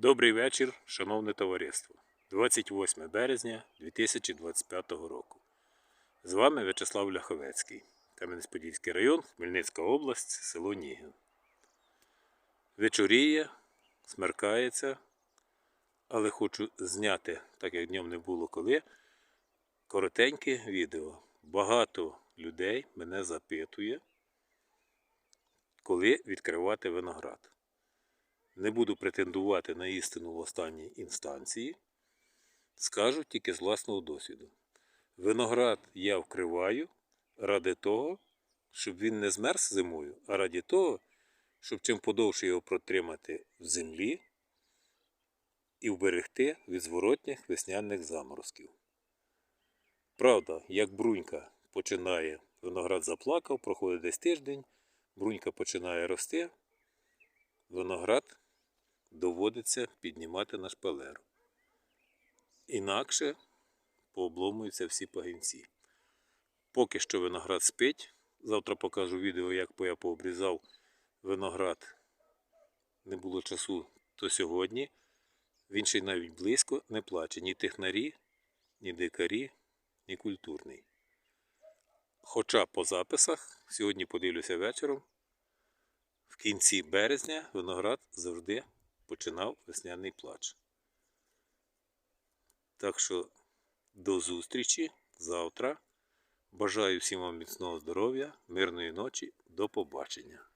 Добрий вечір, шановне товариство. 28 березня 2025 року. З вами В'ячеслав Ляховецький, Кам'янець-Подільський район, Хмельницька область, село Нігін. Вечоріє, смеркається, але хочу зняти, так як днем не було коли, коротеньке відео. Багато людей мене запитує, коли відкривати виноград. Не буду претендувати на істину в останній інстанції. Скажу тільки з власного досвіду. Виноград я вкриваю ради того, щоб він не змерз зимою, а ради того, щоб чим подовше його протримати в землі і вберегти від зворотніх весняних заморозків. Правда, як брунька починає, виноград заплакав, проходить десь тиждень, брунька починає рости, виноград доводиться піднімати на шпалеру. Інакше пообломуються всі пагінці. Поки що виноград спить. Завтра покажу відео, як я пообрізав виноград. Не було часу, то сьогодні. Він ще й навіть близько не плаче ні технарі, ні дикарі, ні культурний. Хоча по записах, сьогодні подивлюся вечором, в кінці березня виноград завжди починав весняний плач. Так що до зустрічі завтра. Бажаю всім вам міцного здоров'я, мирної ночі, до побачення.